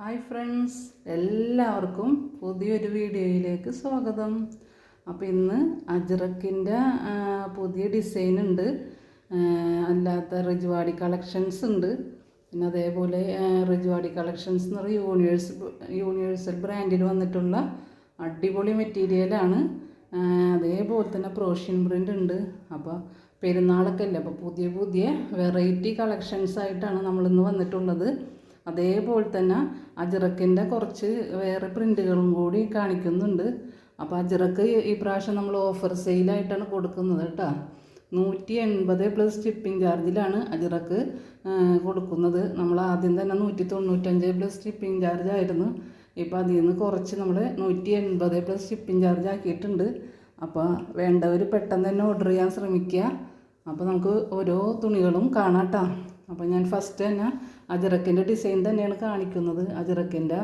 Hi friends എല്ലാവർക്കും പുതിയൊരു വീഡിയോയിലേക്ക് സ്വാഗതം. അപ്പോൾ ഇന്ന് അജ്രക്കിന്റെ പുതിയ ഡിസൈൻ ഉണ്ട്. അല്ലാത്ത റിജ്വാടി കളക്ഷൻസ് ഉണ്ട്. പിന്നെ അതേപോലെ റിജുവാടി കളക്ഷൻസ് എന്ന് പറയുന്നത് യൂണിവേഴ്സ് യൂണിവേഴ്സൽ ബ്രാൻഡിൽ വന്നിട്ടുള്ള അടിപൊളി മെറ്റീരിയലാണ് അതേപോലെ തന്നെ പ്രോഷ്യൻ പ്രിന്റ് ഉണ്ട്. അപ്പോൾ പെരുന്നാളൊക്കെ അല്ലേ? അപ്പോൾ പുതിയ പുതിയ വെറൈറ്റി കളക്ഷൻസ് ആയിട്ടാണ് നമ്മളിന്ന് വന്നിട്ടുള്ളത്. അതേപോലെ തന്നെ അജിറക്കിന്റെ കുറച്ച് വേറെ പ്രിന്റുകളും കൂടി കാണിക്കുന്നുണ്ട്. അപ്പോൾ അജിറക്ക് ഈ പ്രാവശ്യം നമ്മൾ ഓഫർ സെയിലായിട്ടാണ് കൊടുക്കുന്നത് കേട്ടോ. നൂറ്റി എൺപത് പ്ലസ് ഷിപ്പിംഗ് ചാർജിലാണ് അജിറക്ക് കൊടുക്കുന്നത്. നമ്മൾ ആദ്യം തന്നെ നൂറ്റി തൊണ്ണൂറ്റഞ്ച് പ്ലസ് ഷിപ്പിംഗ് ചാർജ് ആയിരുന്നു ഇപ്പോൾ അതിൽ നിന്ന് കുറച്ച് നമ്മൾ നൂറ്റി എൺപത് പ്ലസ് ഷിപ്പിംഗ് ചാർജ് ആക്കിയിട്ടുണ്ട് അപ്പോൾ വേണ്ടവർ പെട്ടെന്ന് തന്നെ ഓർഡർ ചെയ്യാൻ ശ്രമിക്കുക. അപ്പോൾ നമുക്ക് ഓരോ തുണികളും കാണാം അപ്പോൾ ഞാൻ ഫസ്റ്റ് തന്നെ അജിറക്കിന്റെ ഡിസൈൻ തന്നെയാണ് കാണിക്കുന്നത്. അജിറക്കിന്റെ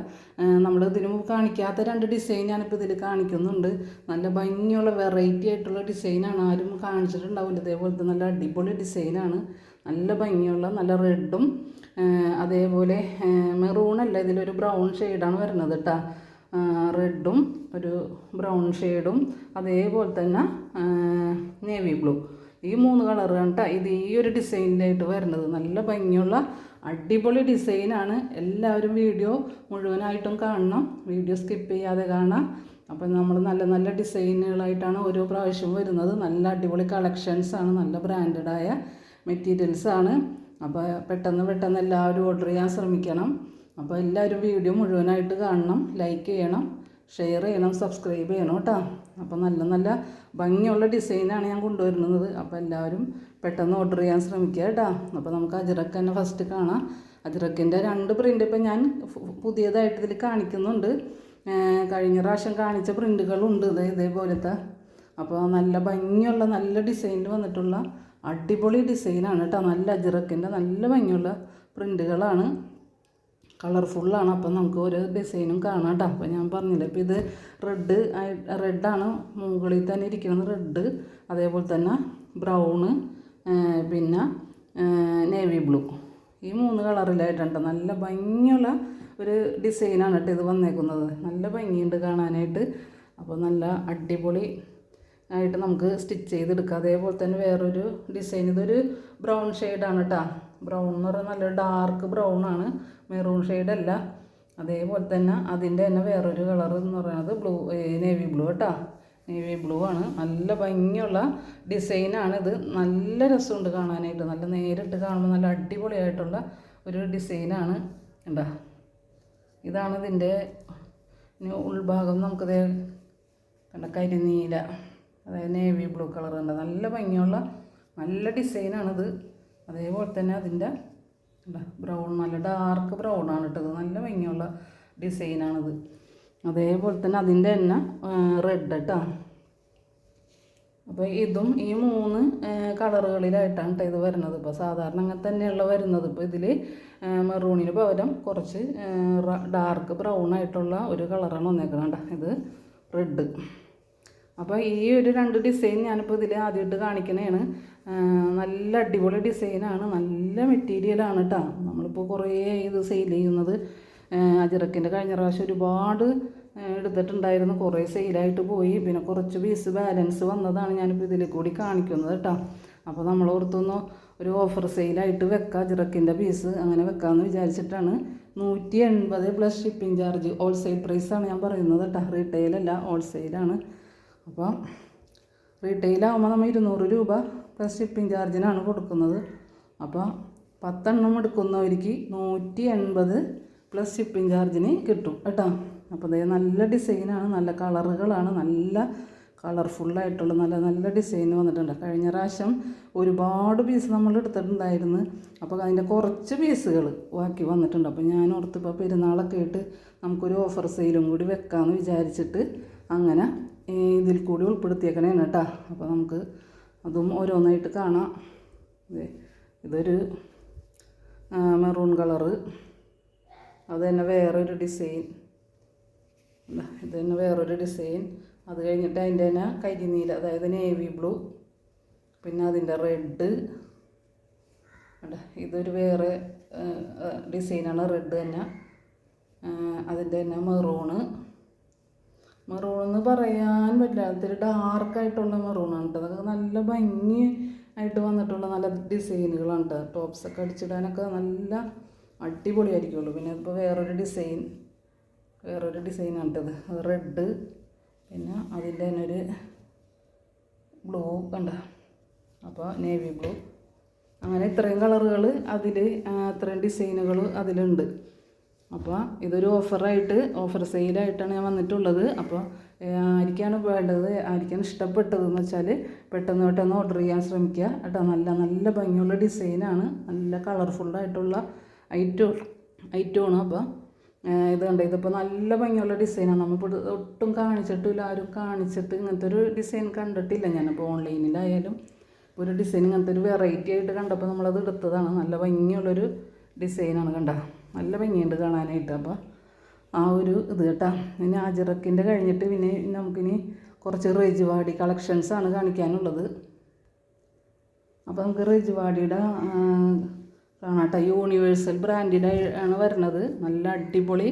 നമ്മൾ ഇതിനു മുമ്പ് കാണിക്കാത്ത രണ്ട് ഡിസൈൻ ഞാനിപ്പോൾ ഇതിൽ കാണിക്കുന്നുണ്ട്. നല്ല ഭംഗിയുള്ള വെറൈറ്റി ആയിട്ടുള്ള ഡിസൈനാണ് ആരും കാണിച്ചിട്ടുണ്ടാവില്ല. ഇതേപോലത്തെ നല്ല അടിപൊളി ഡിസൈനാണ് നല്ല ഭംഗിയുള്ള നല്ല റെഡും അതേപോലെ മെറൂണല്ല ഇതിലൊരു ബ്രൗൺ ഷെയ്ഡാണ് വരുന്നത് കേട്ടോ റെഡും ഒരു ബ്രൗൺ ഷെയ്ഡും അതേപോലെ തന്നെ നേവി ബ്ലൂ ഈ മൂന്ന് കളറാണ് കേട്ടോ ഇത് ഈ ഒരു ഡിസൈനിലായിട്ട് വരുന്നത്. നല്ല ഭംഗിയുള്ള അടിപൊളി ഡിസൈനാണ് എല്ലാവരും വീഡിയോ മുഴുവനായിട്ടും കാണണം. വീഡിയോ സ്കിപ്പ് ചെയ്യാതെ കാണാം. അപ്പം നമ്മൾ നല്ല നല്ല ഡിസൈനുകളായിട്ടാണ് ഓരോ പ്രാവശ്യവും വരുന്നത്. നല്ല അടിപൊളി കളക്ഷൻസാണ് നല്ല ബ്രാൻഡഡായ മെറ്റീരിയൽസാണ് അപ്പോൾ പെട്ടെന്ന് പെട്ടെന്ന് എല്ലാവരും ഓർഡർ ചെയ്യാൻ ശ്രമിക്കണം. അപ്പോൾ എല്ലാവരും വീഡിയോ മുഴുവനായിട്ട് കാണണം. ലൈക്ക് ചെയ്യണം. ഷെയർ ചെയ്യണം സബ്സ്ക്രൈബ് ചെയ്യണം കേട്ടോ. അപ്പോൾ നല്ല നല്ല ഭംഗിയുള്ള ഡിസൈനാണ് ഞാൻ കൊണ്ടുവരുന്നത്. അപ്പോൾ എല്ലാവരും പെട്ടെന്ന് ഓർഡർ ചെയ്യാൻ ശ്രമിക്കുക കേട്ടോ. അപ്പോൾ നമുക്ക് അജിറക്ക് തന്നെ ഫസ്റ്റ് കാണാം. അജിറക്കിന്റെ രണ്ട് പ്രിന്റ് ഇപ്പം ഞാൻ പുതിയതായിട്ട് ഇതിൽ കാണിക്കുന്നുണ്ട്. കഴിഞ്ഞ പ്രാവശ്യം കാണിച്ച പ്രിന്റുകളുണ്ട് ഇത് ഇതേപോലത്തെ. അപ്പോൾ നല്ല ഭംഗിയുള്ള നല്ല ഡിസൈനിൽ വന്നിട്ടുള്ള അടിപൊളി ഡിസൈനാണ് കേട്ടോ. നല്ല അജിറക്കിന്റെ നല്ല ഭംഗിയുള്ള പ്രിന്റുകളാണ് കളർഫുള്ളാണ്. അപ്പം നമുക്ക് ഓരോ ഡിസൈനും കാണാം കേട്ടോ. അപ്പോൾ ഞാൻ പറഞ്ഞില്ല ഇപ്പോൾ ഇത് റെഡ് റെഡാണ് മുകളിൽ തന്നെ ഇരിക്കുന്നത് റെഡ് അതേപോലെ തന്നെ ബ്രൗണ് പിന്നെ നേവി ബ്ലൂ ഈ മൂന്ന് കളറിലായിട്ടുണ്ട് നല്ല ഭംഗിയുള്ള ഒരു ഡിസൈനാണ് കേട്ടോ ഇത് വന്നേക്കുന്നത്. നല്ല ഭംഗിയുണ്ട് കാണാനായിട്ട്. അപ്പോൾ നല്ല അടിപൊളി ആയിട്ട് നമുക്ക് സ്റ്റിച്ച് ചെയ്തെടുക്കാം. അതേപോലെ തന്നെ വേറൊരു ഡിസൈൻ ഇതൊരു ബ്രൗൺ ഷെയ്ഡാണ് കേട്ടോ. ബ്രൗൺ എന്ന് പറയുന്നത് നല്ല ഡാർക്ക് ബ്രൗൺ ആണ്. മെറൂൺ ഷെയ്ഡല്ല അതേപോലെ തന്നെ അതിന്റെ തന്നെ വേറൊരു കളർ എന്ന് പറയുന്നത് ബ്ലൂ നേവി ബ്ലൂ കേട്ടോ നേവി ബ്ലൂ ആണ്. നല്ല ഭംഗിയുള്ള ഡിസൈനാണിത് നല്ല രസമുണ്ട് കാണാനായിട്ട്. നല്ല നേരിട്ട് കാണുമ്പോൾ നല്ല അടിപൊളിയായിട്ടുള്ള ഒരു ഡിസൈനാണ് എന്താ ഇതാണ് ഇതിന്റെ ഉൾഭാഗം നമുക്കിത് കണ്ട കരിനീല. അതായത് നേവി ബ്ലൂ കളർ ഉണ്ട് നല്ല ഭംഗിയുള്ള നല്ല ഡിസൈനാണിത് അതേപോലെ തന്നെ അതിന്റെ ബ്രൗൺ നല്ല ഡാർക്ക് ബ്രൗൺ ആണ് ഇട്ടത് നല്ല ഭംഗിയുള്ള ഡിസൈനാണിത് അതേപോലെ തന്നെ അതിന്റെ തന്നെ റെഡ് കേട്ടോ അപ്പോൾ ഇതും ഈ മൂന്ന് കളറുകളിലായിട്ടാണ് കേട്ടോ ഇത് വരുന്നത്. ഇപ്പോൾ സാധാരണ അങ്ങനെ തന്നെയുള്ള വരുന്നത്. ഇപ്പോൾ ഇതിൽ മെറൂണിന് പകരം കുറച്ച് ഡാർക്ക് ബ്രൗൺ ആയിട്ടുള്ള ഒരു കളറാണ് വന്നേക്കുന്നത് ഇത് റെഡ് അപ്പോൾ ഈ ഒരു രണ്ട് ഡിസൈൻ ഞാനിപ്പോൾ ഇതിൽ ആദ്യമായിട്ട് കാണിക്കണതാണ് നല്ല അടിപൊളി ഡിസൈനാണ് നല്ല മെറ്റീരിയലാണ് കേട്ടോ നമ്മളിപ്പോൾ കുറേ ഇത് സെയിൽ ചെയ്യുന്നത്. അജിറക്കിന്റെ കഴിഞ്ഞ പ്രാവശ്യം ഒരുപാട് എടുത്തിട്ടുണ്ടായിരുന്നു. കുറേ സെയിലായിട്ട് പോയി. പിന്നെ കുറച്ച് പീസ് ബാലൻസ് വന്നതാണ് ഞാനിപ്പോൾ ഇതിൽ കൂടി കാണിക്കുന്നത് കേട്ടോ അപ്പോൾ നമ്മൾ ഓർത്തൊന്ന് ഒരു ഓഫർ സെയിലായിട്ട് വെക്കാം. അജിറക്കിന്റെ പീസ് അങ്ങനെ വെക്കാമെന്ന് വിചാരിച്ചിട്ടാണ്. നൂറ്റി എൺപത് പ്ലസ് ഷിപ്പിംഗ് ചാർജ് ഹോൾസെയിൽ പ്രൈസാണ് ഞാൻ പറയുന്നത് കേട്ടോ റീറ്റെയിലല്ല ഹോൾസെയിലാണ് അപ്പോൾ റീറ്റെയിലാകുമ്പോൾ നമ്മൾ ഇരുന്നൂറ് രൂപ പ്ലസ് ഷിപ്പിംഗ് ചാർജിനാണ് കൊടുക്കുന്നത്. അപ്പോൾ പത്തെണ്ണം എടുക്കുന്നവർക്ക് നൂറ്റി എൺപത് പ്ലസ് ഷിപ്പിംഗ് ചാർജിന് കിട്ടും കേട്ടോ. അപ്പോൾ അതേ നല്ല ഡിസൈനാണ് നല്ല കളറുകളാണ് നല്ല കളർഫുള്ളായിട്ടുള്ള നല്ല നല്ല ഡിസൈൻ വന്നിട്ടുണ്ട്. കഴിഞ്ഞ പ്രാവശ്യം ഒരുപാട് പീസ് നമ്മൾ എടുത്തിട്ടുണ്ടായിരുന്നു. അപ്പോൾ അതിന്റെ കുറച്ച് പീസുകൾ ബാക്കി വന്നിട്ടുണ്ട്. അപ്പോൾ ഞാൻ ഓർത്ത് ഇപ്പോൾ പെരുന്നാളൊക്കെ ആയിട്ട് നമുക്കൊരു ഓഫർ സെയിലും കൂടി വെക്കാമെന്ന് വിചാരിച്ചിട്ട് അങ്ങനെ ഇതിൽ കൂടി ഉൾപ്പെടുത്തിയേക്കണേ കേട്ടോ. അപ്പോൾ നമുക്ക് അതും ഓരോന്നായിട്ട് കാണാം. ഇതൊരു മെറൂൺ കളറ്. അത് തന്നെ വേറൊരു ഡിസൈൻ. ഇത് തന്നെ വേറൊരു ഡിസൈൻ. അത് കഴിഞ്ഞിട്ട് അതിന്റെ തന്നെ കരിനീല അതായത് നേവി ബ്ലൂ പിന്നെ അതിന്റെ റെഡ്. ഇതൊരു വേറെ ഡിസൈനാണ് റെഡ് തന്നെ. അതിന്റെ തന്നെ മെറൂണ്. മെറൂൺ എന്ന് പറയാൻ പറ്റില്ല ഇത്തിരി ഡാർക്കായിട്ടുള്ള മെറൂണാണ് കേട്ടോ അതൊക്കെ നല്ല ഭംഗി ആയിട്ട് വന്നിട്ടുള്ള നല്ല ഡിസൈനുകളാണ് കേട്ടോ ടോപ്സൊക്കെ അടിച്ചിടാനൊക്കെ നല്ല അടിപൊളിയായിരിക്കുള്ളൂ പിന്നെ ഇപ്പോൾ വേറൊരു ഡിസൈൻ വേറൊരു ഡിസൈനാണ് കേട്ടത് റെഡ് പിന്നെ അതിന്റെ തന്നെ ഒരു ബ്ലൂ കണ്ട? അപ്പോൾ നേവി ബ്ലൂ അങ്ങനെ ഇത്രയും കളറുകൾ അതിൽ ഇത്രയും ഡിസൈനുകൾ അതിലുണ്ട്. അപ്പോൾ ഇതൊരു ഓഫറായിട്ട് ഓഫർ സെയിലായിട്ടാണ് ഞാൻ വന്നിട്ടുള്ളത്. അപ്പോൾ ആയിരിക്കാണ് വേണ്ടത്. ആർക്കാണ് ഇഷ്ടപ്പെട്ടതെന്ന് വെച്ചാൽ പെട്ടെന്ന് പെട്ടെന്ന് ഓർഡർ ചെയ്യാൻ ശ്രമിക്കുക കേട്ടോ. നല്ല നല്ല ഭംഗിയുള്ള ഡിസൈനാണ്. നല്ല കളർഫുള്ളായിട്ടുള്ള ഐറ്റോ ഐറ്റമാണ് അപ്പോൾ ഇത് കണ്ടോ? ഇതിപ്പോൾ നല്ല ഭംഗിയുള്ള ഡിസൈനാണ്. നമ്മളിപ്പോൾ ഒട്ടും കാണിച്ചിട്ടില്ല ആരും കാണിച്ചിട്ട് ഇങ്ങനത്തെ ഒരു ഡിസൈൻ കണ്ടിട്ടില്ല ഞാനിപ്പോൾ ഓൺലൈനിലായാലും. ഒരു ഡിസൈൻ ഇങ്ങനത്തെ ഒരു വെറൈറ്റി ആയിട്ട് കണ്ടപ്പോൾ നമ്മളത് എടുത്തതാണ്. നല്ല ഭംഗിയുള്ളൊരു ഡിസൈനാണ് കണ്ട? നല്ല ഭംഗിയുണ്ട് കാണാനായിട്ട്. അപ്പോൾ ആ ഒരു ഇത് കേട്ടോ. ഇനി അജിറക്കിന്റെ കഴിഞ്ഞിട്ട് പിന്നെ നമുക്കിനി കുറച്ച് റെജുവാടി കളക്ഷൻസാണ് കാണിക്കാനുള്ളത്. അപ്പോൾ നമുക്ക് റെജുവാടിയുടെ കാണാട്ടെ. യൂണിവേഴ്സൽ ബ്രാൻഡിന്റെ ആണ് വരുന്നത്. നല്ല അടിപൊളി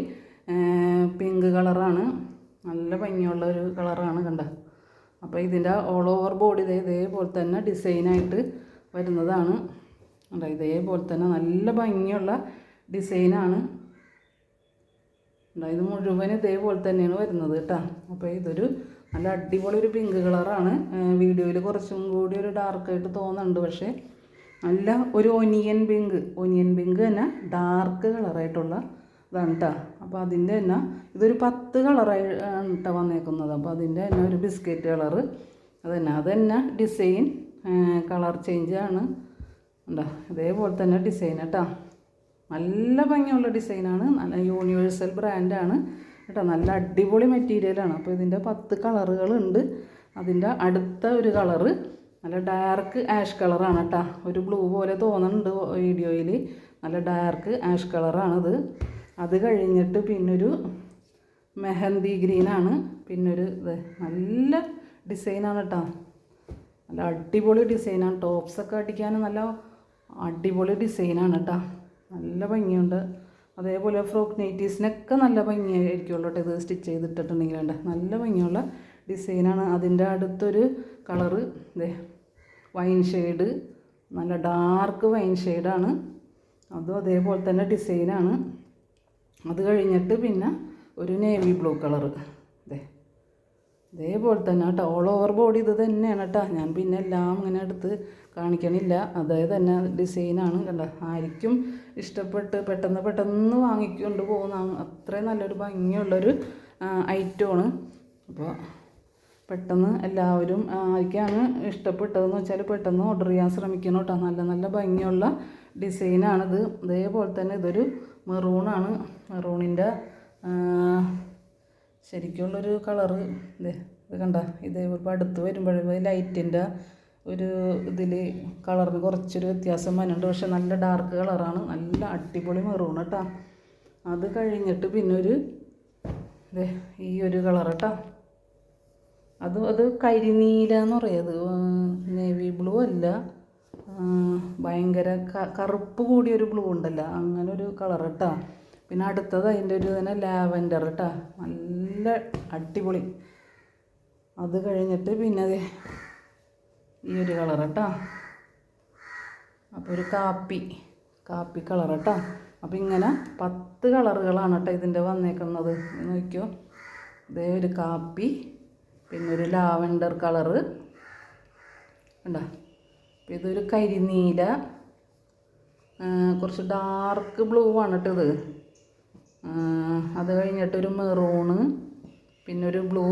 പിങ്ക് കളറാണ് നല്ല ഭംഗിയുള്ള ഒരു കളറാണ് കണ്ട. അപ്പോൾ ഇതിന്റെ ഓൾ ഓവർ ബോഡി ഇതേ ഇതേപോലെ തന്നെ ഡിസൈനായിട്ട് വരുന്നതാണ്. കണ്ടോ ഇതേപോലെ തന്നെ നല്ല ഭംഗിയുള്ള ഡിസൈനാണ്. ഇത് മുഴുവൻ ഇതേപോലെ തന്നെയാണ് വരുന്നത് കേട്ടോ. അപ്പോൾ ഇതൊരു നല്ല അടിപൊളി ഒരു പിങ്ക് കളറാണ് വീഡിയോയിൽ കുറച്ചും കൂടി ഒരു ഡാർക്കായിട്ട് തോന്നുന്നുണ്ട്. പക്ഷേ നല്ല ഒരു ഒനിയൻ പിങ്ക് ഒനിയൻ പിങ്ക് തന്നെ ഡാർക്ക് കളറായിട്ടുള്ള ഇതാണ് കേട്ടോ അപ്പോൾ അതിന്റെ തന്നെ ഇതൊരു പത്ത് കളറായി കേട്ടോ വന്നേക്കുന്നത്. അപ്പോൾ അതിന്റെ തന്നെ ഒരു ബിസ്ക്കറ്റ് കളറ്. അത് തന്നെ അത് തന്നെ ഡിസൈൻ കളർ ചേഞ്ച് ആണ്. ഉണ്ടോ ഇതേപോലെ തന്നെ ഡിസൈൻ കേട്ടോ നല്ല ഭംഗിയുള്ള ഡിസൈനാണ് നല്ല യൂണിവേഴ്സൽ ബ്രാൻഡാണ് കേട്ടോ നല്ല അടിപൊളി മെറ്റീരിയലാണ് അപ്പോൾ ഇതിന്റെ പത്ത് കളറുകളുണ്ട് അതിന്റെ അടുത്ത ഒരു കളറ് നല്ല ഡാർക്ക് ആഷ് കളറാണ് കേട്ടോ. ഒരു ബ്ലൂ പോലെ തോന്നുന്നുണ്ട് വീഡിയോയിൽ നല്ല ഡാർക്ക് ആഷ് കളറാണത് അത്. കഴിഞ്ഞിട്ട് പിന്നൊരു മെഹന്തി ഗ്രീനാണ് പിന്നൊരു ഇത്. നല്ല ഡിസൈനാണ് കേട്ടോ. നല്ല അടിപൊളി ഡിസൈനാണ് ടോപ്സൊക്കെ അടിക്കാൻ നല്ല അടിപൊളി ഡിസൈനാണ് കേട്ടോ. നല്ല ഭംഗിയുണ്ട്. അതേപോലെ ഫ്രോക്ക് നൈറ്റീസിനൊക്കെ നല്ല ഭംഗിയായിരിക്കുമല്ലോ കേട്ടോ ഇത് സ്റ്റിച്ച് ചെയ്തിട്ടിട്ടുണ്ടെങ്കിൽ വേണ്ട നല്ല ഭംഗിയുള്ള ഡിസൈനാണ് അതിന്റെ അടുത്തൊരു കളറ് ഇതേ വൈൻ ഷെയ്ഡ് നല്ല ഡാർക്ക് വൈൻ ഷെയ്ഡാണ് അതും അതേപോലെ തന്നെ ഡിസൈനാണ് അത് കഴിഞ്ഞിട്ട് പിന്നെ ഒരു നേവി ബ്ലൂ കളറ് ഇതേപോലെ തന്നെ കേട്ടോ. ഓൾ ഓവർ ബോഡി ഇത് തന്നെയാണ് കേട്ടോ. ഞാൻ പിന്നെ എല്ലാം ഇങ്ങനെ എടുത്ത് കാണിക്കണില്ല. അതേ തന്നെ ഡിസൈനാണ് കണ്ട ആയിരിക്കും ഇഷ്ടപ്പെട്ട് പെട്ടെന്ന് പെട്ടെന്ന് വാങ്ങിക്കൊണ്ട് പോകുന്ന അത്രയും നല്ലൊരു ഭംഗിയുള്ളൊരു ഐറ്റമാണ് അപ്പോൾ പെട്ടെന്ന് എല്ലാവരും ആർക്കാണ് ഇഷ്ടപ്പെട്ടതെന്ന് വെച്ചാൽ പെട്ടെന്ന് ഓർഡർ ചെയ്യാൻ ശ്രമിക്കണം കേട്ടോ. നല്ല നല്ല ഭംഗിയുള്ള ഡിസൈനാണിത് ഇതേപോലെ തന്നെ ഇതൊരു മെറൂണാണ് മെറൂണിന്റെ ശരിക്കുള്ളൊരു കളറ് ഇത് ഇത് കണ്ട? ഇതേപോലെ അടുത്ത് വരുമ്പോഴേ ലൈറ്റിന്റെ ഒരു ഇതിൽ കളറിന് കുറച്ചൊരു വ്യത്യാസം വരുന്നുണ്ട് പക്ഷെ നല്ല ഡാർക്ക് കളറാണ് നല്ല അടിപൊളി മെറൂൺ കേട്ടോ അത് കഴിഞ്ഞിട്ട് പിന്നെ ഒരു ഇതേ ഈ ഒരു കളർ കേട്ടോ അത് അത് കരിനീല എന്ന് പറയുന്നത് നേവി ബ്ലൂ അല്ല. ഭയങ്കര കറുപ്പ് കൂടിയൊരു ബ്ലൂ ഉണ്ടല്ലോ. അങ്ങനെ ഒരു കളർ കേട്ടോ പിന്നെ അടുത്തത് അതിന്റെ ഒരു തന്നെ ലാവൻഡർ കേട്ടോ. നല്ല അടിപൊളി. അത് കഴിഞ്ഞിട്ട് പിന്നെ ഈ ഒരു കളർ കേട്ടോ. അപ്പോൾ ഒരു കാപ്പി കാപ്പി കളർ കേട്ടോ. അപ്പോൾ ഇങ്ങനെ പത്ത് കളറുകളാണ് കേട്ടോ ഇതിന്റെ വന്നേക്കുന്നത്. നോക്കിയോ? ഇതേ ഒരു കാപ്പി പിന്നെ ഒരു ലാവൻഡർ കളറ്. കണ്ടോ? അപ്പോൾ ഇതൊരു കരിനീല കുറച്ച് ഡാർക്ക് ബ്ലൂ ആണ് കേട്ടോ ഇത്. അത് കഴിഞ്ഞിട്ടൊരു മെറൂണ് പിന്നൊരു ബ്ലൂ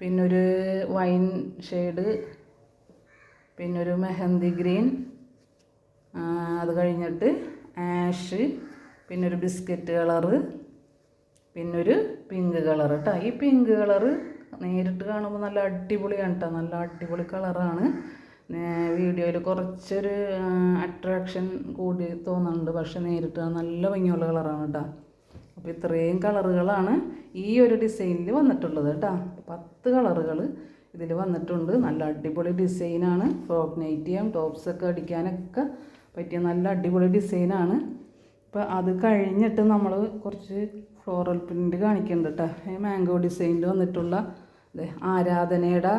പിന്നൊരു വൈൻ ഷെയ്ഡ് പിന്നൊരു മെഹന്തി ഗ്രീൻ അത് കഴിഞ്ഞിട്ട് ആഷ് പിന്നൊരു ബിസ്ക്കറ്റ് കളറ് പിന്നൊരു പിങ്ക് കളർ കേട്ടോ ഈ പിങ്ക് കളറ് നേരിട്ട് കാണുമ്പോൾ നല്ല അടിപൊളിയാണ് കേട്ടോ നല്ല അടിപൊളി കളറാണ് വീഡിയോയിൽ കുറച്ചൊരു അട്രാക്ഷൻ കൂടി തോന്നുന്നുണ്ട്. പക്ഷെ നേരിട്ട് നല്ല ഭംഗിയുള്ള കളറാണ് കേട്ടോ. അപ്പോൾ ഇത്രയും കളറുകളാണ് ഈ ഒരു ഡിസൈനിൽ വന്നിട്ടുള്ളത് കേട്ടോ. പത്ത് കളറുകൾ ഇതിൽ വന്നിട്ടുണ്ട്. നല്ല അടിപൊളി ഡിസൈനാണ് ഫ്രോക്ക് നൈറ്റ് ചെയ്യാം ടോപ്സൊക്കെ അടിക്കാനൊക്കെ പറ്റിയ നല്ല അടിപൊളി ഡിസൈനാണ് അപ്പോൾ അത് കഴിഞ്ഞിട്ട് നമ്മൾ കുറച്ച് ഫ്ലോറൽ പ്രിന്റ് കാണിക്കുന്നുണ്ട് കേട്ടോ. മാംഗോ ഡിസൈനിൽ വന്നിട്ടുള്ള ആരാധനയുടെ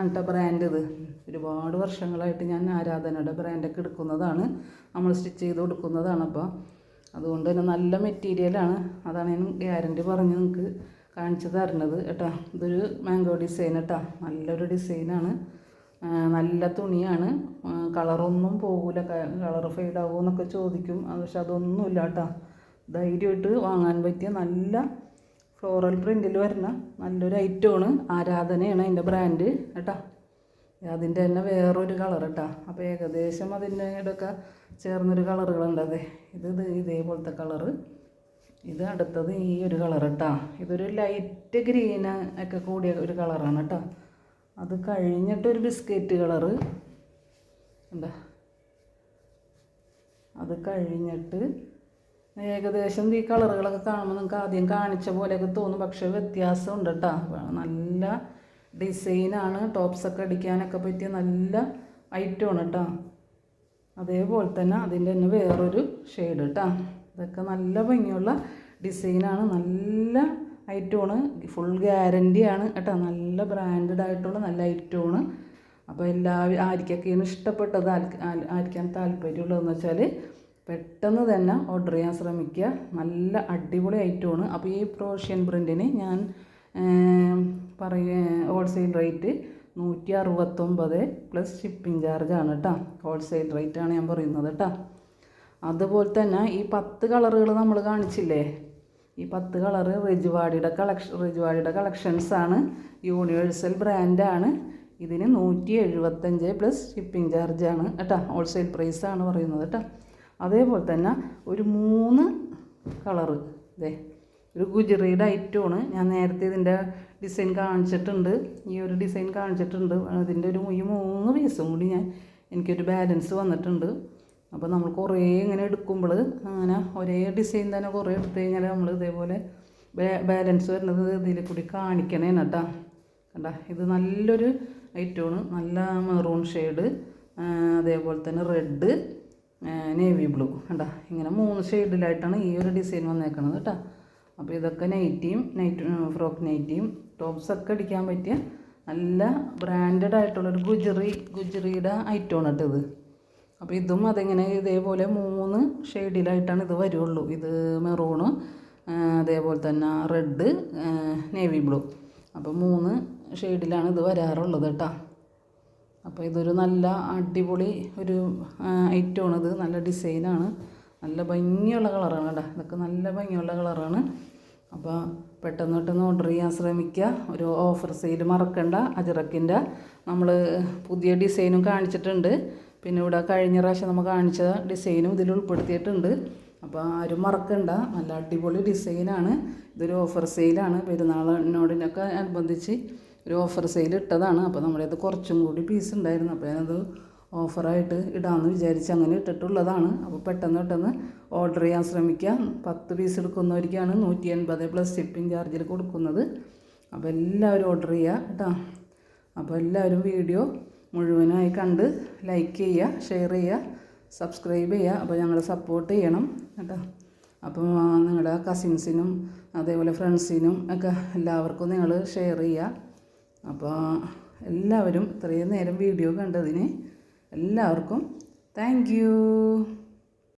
എന്നിട്ട ബ്രാൻഡ് ഇത്. ഒരുപാട് വർഷങ്ങളായിട്ട് ഞാൻ ആരാധനയുടെ ബ്രാൻഡൊക്കെ എടുക്കുന്നതാണ്. നമ്മൾ സ്റ്റിച്ച് ചെയ്ത് കൊടുക്കുന്നതാണ് അപ്പോൾ അതുകൊണ്ട് തന്നെ നല്ല മെറ്റീരിയലാണ് അതാണ് ഞാൻ ഗ്യാരണ്ടി പറഞ്ഞ് നിങ്ങൾക്ക് കാണിച്ചു തരണത് കേട്ടോ. ഇതൊരു മാംഗോ ഡിസൈൻ കേട്ടോ നല്ലൊരു ഡിസൈനാണ് നല്ല തുണിയാണ്. കളറൊന്നും പോകില്ല കളർ ഫെയ്ഡ് ആകുമോ എന്നൊക്കെ ചോദിക്കും. പക്ഷെ അതൊന്നുമില്ല കേട്ടോ ധൈര്യമായിട്ട് വാങ്ങാൻ പറ്റിയ നല്ല ഫ്ലോറൽ പ്രിന്റിൽ വരുന്ന നല്ലൊരു ഐറ്റമാണ് ആരാധനയാണ് അതിന്റെ ബ്രാൻഡ് കേട്ടോ? അതിന്റെ തന്നെ വേറൊരു കളർ കേട്ടോ. അപ്പോൾ ഏകദേശം അതിന്റെ ഇടയ്ക്ക് ചേർന്നൊരു കളറുകളുണ്ട് അതെ. ഇത് ഇത് ഇതേപോലത്തെ കളറ് ഇത് അടുത്തത് ഈ ഒരു കളർ കേട്ടോ. ഇതൊരു ലൈറ്റ് ഗ്രീൻ ഒക്കെ കൂടിയ ഒരു കളറാണ് കേട്ടോ. അത് കഴിഞ്ഞിട്ടൊരു ബിസ്ക്കറ്റ് കളറ് എന്താ അത് കഴിഞ്ഞിട്ട് ഏകദേശം ഈ കളറുകളൊക്കെ കാണുമ്പോൾ നിങ്ങൾക്ക് ആദ്യം കാണിച്ച പോലെയൊക്കെ തോന്നും. പക്ഷേ വ്യത്യാസമുണ്ട് കേട്ടോ. നല്ല ഡിസൈനാണ്. ടോപ്സൊക്കെ അടിക്കാനൊക്കെ പറ്റിയ നല്ല ഐറ്റമാണ് കേട്ടോ. അതേപോലെ തന്നെ അതിന്റെ തന്നെ വേറൊരു ഷെയ്ഡ് കേട്ടോ. ഇതൊക്കെ നല്ല ഭംഗിയുള്ള ഡിസൈനാണ്. നല്ല ഐറ്റമാണ്. ഫുൾ ഗ്യാരന്റിയാണ് കേട്ടോ. നല്ല ബ്രാൻഡഡ് ആയിട്ടുള്ള നല്ല ഐറ്റമാണ്. അപ്പോൾ എല്ലാവരും ആർക്കൊക്കെയാണ് ഇഷ്ടപ്പെട്ടത്? ആർക്കാണ് താല്പര്യമുള്ളതെന്ന് വെച്ചാൽ പെട്ടെന്ന് തന്നെ ഓർഡർ ചെയ്യാൻ ശ്രമിക്കുക. നല്ല അടിപൊളി ഐറ്റമാണ് അപ്പോൾ ഈ പ്രോഷ്യൻ പ്രിന്റിന് ഞാൻ പറയ ഹോൾസെയിൽ റേറ്റ് നൂറ്റി അറുപത്തൊമ്പത് പ്ലസ് ഷിപ്പിംഗ് ചാർജാണ് കേട്ടോ ഹോൾസെയിൽ റേറ്റാണ് ഞാൻ പറയുന്നത് കേട്ടോ അതുപോലെ തന്നെ ഈ പത്ത് കളറുകൾ നമ്മൾ കാണിച്ചില്ലേ? ഈ പത്ത് കളറ് റിജുവാടിയുടെ കളക്ഷൻ റിജുവാഡിയുടെ കളക്ഷൻസാണ് യൂണിവേഴ്സൽ ബ്രാൻഡാണ് ഇതിന് നൂറ്റി എഴുപത്തഞ്ച് പ്ലസ് ഷിപ്പിംഗ് ചാർജാണ് കേട്ടോ ഹോൾസെയിൽ പ്രൈസാണ് പറയുന്നത് കേട്ടോ അതേപോലെ തന്നെ ഒരു മൂന്ന് കളറ് ഇതേ ഒരു ഗുജറിയുടെ ഐറ്റമാണ്. ഞാൻ നേരത്തെ ഇതിന്റെ ഡിസൈൻ കാണിച്ചിട്ടുണ്ട്. ഈ ഒരു ഡിസൈൻ കാണിച്ചിട്ടുണ്ട്. അതിന്റെ ഒരു ഈ മൂന്ന് പീസും കൂടി ഞാൻ എനിക്കൊരു ബാലൻസ് വന്നിട്ടുണ്ട്. അപ്പോൾ നമ്മൾ കുറേ ഇങ്ങനെ എടുക്കുമ്പോൾ അങ്ങനെ ഒരേ ഡിസൈൻ തന്നെ കുറേ എടുത്തു കഴിഞ്ഞാൽ നമ്മൾ ഇതേപോലെ ബാലൻസ് വരുന്നത് ഇതിൽ കൂടി കാണിക്കണേ കേട്ടോ. കണ്ട ഇത് നല്ലൊരു ഐറ്റമാണ്. നല്ല മെറൂൺ ഷെയ്ഡ് അതേപോലെ തന്നെ റെഡ് നേവി ബ്ലൂ കേട്ടോ ഇങ്ങനെ മൂന്ന് ഷെയ്ഡിലായിട്ടാണ് ഈ ഒരു ഡിസൈൻ വന്നേക്കുന്നത് കേട്ടോ. അപ്പോൾ ഇതൊക്കെ നൈറ്റിയും നൈറ്റ് ഫ്രോക്ക് നൈറ്റിയും ടോപ്സൊക്കെ അടിക്കാൻ പറ്റിയ നല്ല ബ്രാൻഡഡ് ആയിട്ടുള്ളൊരു ഗുജറി ഗുജറിയുടെ ഐറ്റമാണ് കേട്ടോ ഇത്. അപ്പോൾ ഇതും അതിങ്ങനെ ഇതേപോലെ മൂന്ന് ഷെയ്ഡിലായിട്ടാണ് ഇത് വരുള്ളൂ. ഇത് മെറൂണ് അതേപോലെ തന്നെ റെഡ് നേവി ബ്ലൂ അപ്പോൾ മൂന്ന് ഷെയ്ഡിലാണ് ഇത് വരാറുള്ളത് കേട്ടോ. അപ്പോൾ ഇതൊരു നല്ല അടിപൊളി ഒരു ഐറ്റമാണ് ഇത് നല്ല ഡിസൈനാണ്. നല്ല ഭംഗിയുള്ള കളറാണ് കേട്ടോ. ഇതൊക്കെ നല്ല ഭംഗിയുള്ള കളറാണ്. അപ്പോൾ പെട്ടെന്ന് പെട്ടെന്ന് ഓർഡർ ചെയ്യാൻ ശ്രമിക്കുക. ഒരു ഓഫർ സെയിൽ മറക്കണ്ട. അജിറക്കിന്റെ നമ്മൾ പുതിയ ഡിസൈനും കാണിച്ചിട്ടുണ്ട്. പിന്നെ ഇവിടെ കഴിഞ്ഞ പ്രാവശ്യം നമ്മൾ കാണിച്ച ഡിസൈനും ഇതിൽ ഉൾപ്പെടുത്തിയിട്ടുണ്ട്. അപ്പോൾ ആരും മറക്കണ്ട. നല്ല അടിപൊളി ഡിസൈനാണ്. ഇതൊരു ഓഫർ സെയിലാണ് പെരുന്നാളിനോടിനൊക്കെ അനുബന്ധിച്ച് ഒരു ഓഫർ സെയിൽ ഇട്ടതാണ്. അപ്പോൾ നമ്മുടെ അത് കുറച്ചും കൂടി പീസ് ഉണ്ടായിരുന്നു. അപ്പോൾ ഞാനത് ഓഫറായിട്ട് ഇടാമെന്ന് വിചാരിച്ച് അങ്ങനെ ഇട്ടിട്ടുള്ളതാണ്. അപ്പോൾ പെട്ടെന്ന് പെട്ടെന്ന് ഓർഡർ ചെയ്യാൻ ശ്രമിക്കാം. പത്ത് പീസ് എടുക്കുന്നവർക്കാണ് നൂറ്റി എൺപത് പ്ലസ് ഷിപ്പിംഗ് ചാർജിൽ കൊടുക്കുന്നത്. അപ്പോൾ എല്ലാവരും ഓർഡർ ചെയ്യുക കേട്ടോ അപ്പോൾ എല്ലാവരും വീഡിയോ മുഴുവനായി കണ്ട് ലൈക്ക് ചെയ്യുക ഷെയർ ചെയ്യുക സബ്സ്ക്രൈബ് ചെയ്യുക അപ്പോൾ ഞങ്ങളെ സപ്പോർട്ട് ചെയ്യണം കേട്ടോ അപ്പം നിങ്ങളുടെ കസിൻസിനും അതേപോലെ ഫ്രണ്ട്സിനും ഒക്കെ എല്ലാവർക്കും നിങ്ങൾ ഷെയർ ചെയ്യുക അപ്പോൾ എല്ലാവരും ഇത്രയും നേരം വീഡിയോ കണ്ടതിന് എല്ലാവർക്കും താങ്ക്